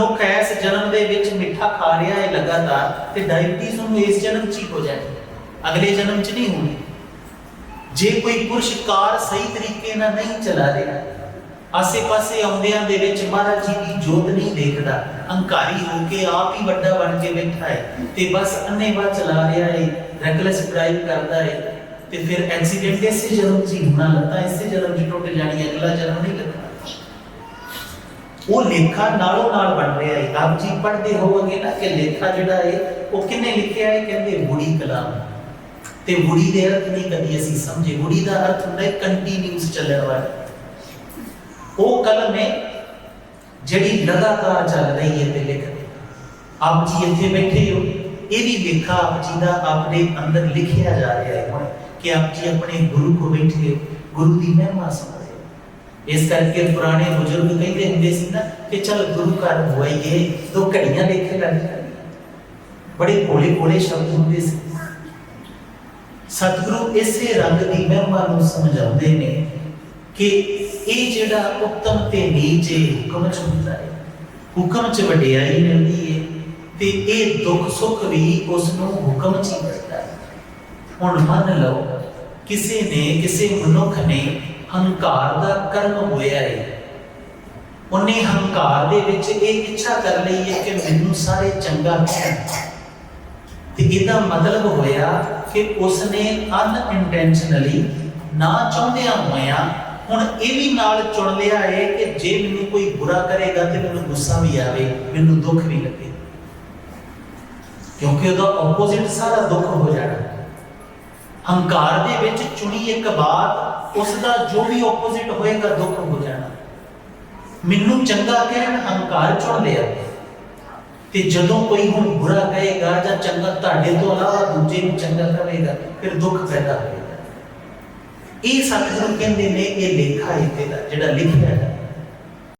ਮਨੁੱਖ ਇਸ ਜਨਮ ਦੇ ਵਿੱਚ ਮਿੱਠਾ ਖਾ ਰਿਹਾ ਹੈ ਲਗਾਤਾਰ ਤੇ ਡਾਇਬੀਟੀਜ਼ ਉਹਨੂੰ ਇਸ ਜਨਮ 'ਚ ਹੀ ਹੋ ਜਾਣੀ ਅਗਲੇ ਜਨਮ 'ਚ ਨਹੀਂ ਹੋਣੀ। ਜੇ ਕੋਈ ਪੁਰਸ਼ ਕਾਰ ਸਹੀ ਤਰੀਕੇ ਨਾਲ ਨਹੀਂ ਚਲਾ ਰਿਹਾ, ਆਸੇ-ਪਾਸੇ ਆਉਂਦਿਆਂ ਦੇ ਵਿੱਚ ਮਹਾਰਾਜ ਜੀ ਦੀ ਜੋਤ ਨਹੀਂ ਦੇਖਦਾ ਹੰਕਾਰੀ ਹੋ ਕੇ ਆਪ ਹੀ ਵੱਡਾ ਬਣ ਕੇ ਬੈਠਾ ਹੈ ਤੇ ਬਸ ਅੰਨੇਵਾਹ ਚਲਾ ਰਿਹਾ ਹੈ ਰੈਕਲੈਸ ਡਰਾਈਵ ਕਰਦਾ ਹੈ ਤੇ ਫਿਰ ਐਕਸੀਡੈਂਟ ਇਸੇ ਜਨਮ 'ਚ ਹੋਣਾ ਲੱਗਾ ਇਸੇ ਜਨਮ 'ਚ ਟੁੱਟ ਜਾਣੀ ਅਗਲਾ ਜਨਮ ਨਹੀਂ ਲੱਗਣਾ। ਉਹ ਲੇਖਾ ਨਾਲੋਂ ਨਾਲ ਬਣ ਰਿਹਾ ਹੈ। ਆਪ ਜੀ ਪੜ੍ਹਦੇ ਹੋਵੋਗੇ ਨਾ ਕਿ ਲੇਖਾ ਜਿਹੜਾ ਹੈ, ਉਹ ਕਿੰਨੇ ਲਿਖਿਆ ਹੈ? ਕਹਿੰਦੇ ਬੁੜੀ ਕਲਾਮ। ਤੇ ਬੁੜੀ ਦੇ ਅਰਥ ਨਹੀਂ ਕਦੀ ਅਸੀਂ ਸਮਝੇ। ਬੁੜੀ ਦਾ ਅਰਥ ਹੁੰਦਾ ਹੈ ਕੰਟੀਨਿਊਸ ਚੱਲਣ ਵਾਲਾ। ਉਹ ਕਲਮ ਹੈ ਜਿਹੜੀ ਲਗਾਤਾਰ ਚੱਲ ਰਹੀ ਹੈ ਤੇ ਲਿਖਦੇ ਆਪ ਜੀ ਇੱਥੇ ਬੈਠੇ ਹੋ। ਇਹ ਵੀ ਲੇਖਾ ਆਪ ਜੀ ਦਾ ਆਪਣੇ ਅੰਦਰ ਲਿਖਿਆ ਜਾ ਰਿਹਾ ਹੈ। ਕਿ ਆਪ ਜੀ ਆਪਣੇ ਗੁਰੂ ਕੋ ਬੈਠੇ ਗੁਰੂ ਦੀ ਮਹਿਮਾ ਸੁਣ। ਇਸ ਕਰਕੇ ਪੁਰਾਣੇ ਬਜ਼ੁਰਗ ਕਹਿੰਦੇ ਹੁੰਦੇ ਸੀ ਨਾ ਕਿ ਚਲ ਗੁਰੂ ਘਰ ਹੋਈਏ ਦੋ ਘੜੀਆਂ ਦੇਖੇ ਲੱਗ ਬੜੇ ਭੋਲੇ ਭੋਲੇ ਸ਼ਬਦ ਹੁੰਦੇ ਸੀ। ਸਤਿਗੁਰੂ ਇਸੇ ਰੰਗ ਦੀ ਮਹਿਮਾ ਨੂੰ ਸਮਝਾਉਂਦੇ ਨੇ ਕਿ ਇਹ ਜਿਹੜਾ ਉੱਤਮ ਤੇ ਨੀਚ ਹੁਕਮ ਚ ਹੁੰਦਾ ਹੈ। ਹੁਕਮ ਚ ਵਡਿਆਈ ਮਿਲਦੀ ਹੈ ਤੇ ਇਹ ਦੁੱਖ ਸੁੱਖ ਵੀ ਉਸ ਨੂੰ ਹੁਕਮ ਚ ਹੀ ਮਿਲਦਾ ਹੈ। ਹੁਣ ਮੰਨ ਲਓ, ਕਿਸੇ ਨੇ, ਕਿਸੇ ਮਨੁੱਖ ਨੇ ਹੰਕਾਰ ਦਾ ਕਰਮ ਹੋਇਆ ਹੈ ਉਹਨੇ ਹੰਕਾਰ ਦੇ ਵਿੱਚ ਇਹ ਇੱਛਾ ਕਰ ਲਈ ਹੈ ਕਿ ਮੈਨੂੰ ਸਾਰੇ ਚੰਗਾ ਕਹਿਣ ਤੇ ਇਹਦਾ ਮਤਲਬ ਹੋਇਆ ਕਿ ਉਸਨੇ ਅਨਇੰਟੈਂਸ਼ਨਲੀ ਨਾ ਚਾਹੁੰਦਿਆਂ ਹੋਇਆਂ ਹੁਣ ਇਹ ਵੀ ਨਾਲ ਚੁਣ ਲਿਆ ਹੈ ਕਿ ਜੇ ਮੈਨੂੰ ਕੋਈ ਬੁਰਾ ਕਰੇਗਾ ਤੇ ਮੈਨੂੰ ਗੁੱਸਾ ਵੀ ਆਵੇ, ਮੈਨੂੰ ਦੁੱਖ ਵੀ ਲੱਗੇ। ਕਿਉਂਕਿ ਉਹਦਾ ਆਪੋਜ਼ਿਟ ਸਾਰਾ ਦੁੱਖ ਹੋ ਜਾਣਾ। ਹੰਕਾਰ ਦੇ ਵਿੱਚ ਚੁਣੀ ਇੱਕ ਬਾਤ ਉਸ ਦਾ ਜੋ ਵੀ ਆਪੋਜ਼ਿਟ ਹੋਏਗਾ ਦੁੱਖ ਹੋ ਜਾਣਾ। ਮੈਨੂੰ ਚੰਗਾ ਕਹਿਣ ਹੰਕਾਰ ਚੁਣ ਲਿਆ ਤੇ ਜਦੋਂ ਕੋਈ ਹੁਣ ਬੁਰਾ ਕਹੇਗਾ ਜਾਂ ਚੰਗਾ ਤੁਹਾਡੇ ਤੋਂ ਇਲਾਵਾ ਦੂਜੇ ਨੂੰ ਚੰਗਾ ਕਹੇਗਾ, ਫਿਰ ਦੁੱਖ ਪੈਦਾ ਹੋਏਗਾ। ਇਹ ਸਤਿਗੁਰੂ ਕਹਿੰਦੇ ਨੇ, ਇਹ ਲੇਖਾ ਹੈ ਦਾ ਜਿਹੜਾ ਲਿਖਿਆ ਹੈ